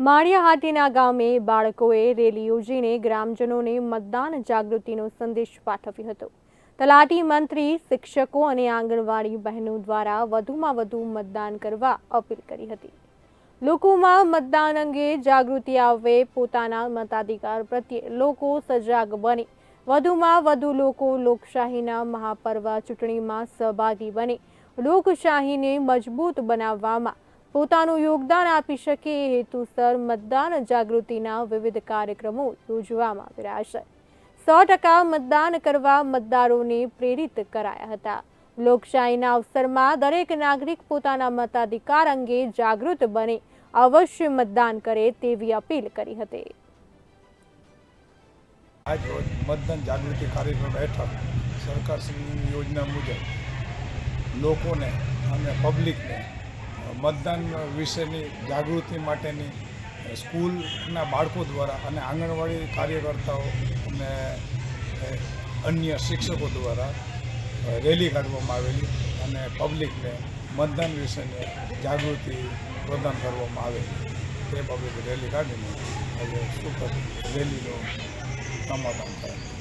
માળિયા હાટીના ગામે બાળકોએ રેલી યોજીને ગ્રામજનોને મતદાન જાગૃતિનો સંદેશ પાઠવ્યો હતો. તલાટી મંત્રી, શિક્ષકો અને આંગણવાડી બહેનો દ્વારા વધુમાં વધુ મતદાન કરવા અપીલ કરી હતી. લોકોમાં મતદાન અંગે જાગૃતિ આવે, પોતાના મતાધિકાર પ્રત્યે લોકો સજાગ બને. વધુમાં વધુ લોકો લોકશાહીના મહાપર્વ ચૂંટણીમાં સહભાગી બને. લોકશાહીને મજબૂત બનાવવામાં પોતાનું યોગદાન આપી શકે એ હેતુસર મતદાન જાગૃતિના વિવિધ કાર્યક્રમો યોજવામાં આવી રહ્યા છે. સો ટકા મતદાન કરવા મતદારોને પ્રેરિત કરાયા હતા. લોકશાહીના અવસરમાં દરેક નાગરિક પોતાના મતાધિકાર અંગે જાગૃત બને, અવશ્ય મતદાન કરે તેવી અપીલ કરી હતી. આજ મતદાન જાગૃતિ કાર્યક્રમ હેઠળ સરકારશ્રીની યોજના મુજબ લોકોને અને પબ્લિકને મતદાન વિશેની જાગૃતિ માટેની સ્કૂલના બાળકો દ્વારા અને આંગણવાડી કાર્યકર્તાઓ અને અન્ય શિક્ષકો દ્વારા રેલી કાઢવામાં આવેલી અને પબ્લિકને મતદાન વિશેની જાગૃતિ પ્રદાન કરવામાં આવેલી. તે બાબતે રેલી કાઢીને આજે સુખદ રેલીનું સમાધાન થાય.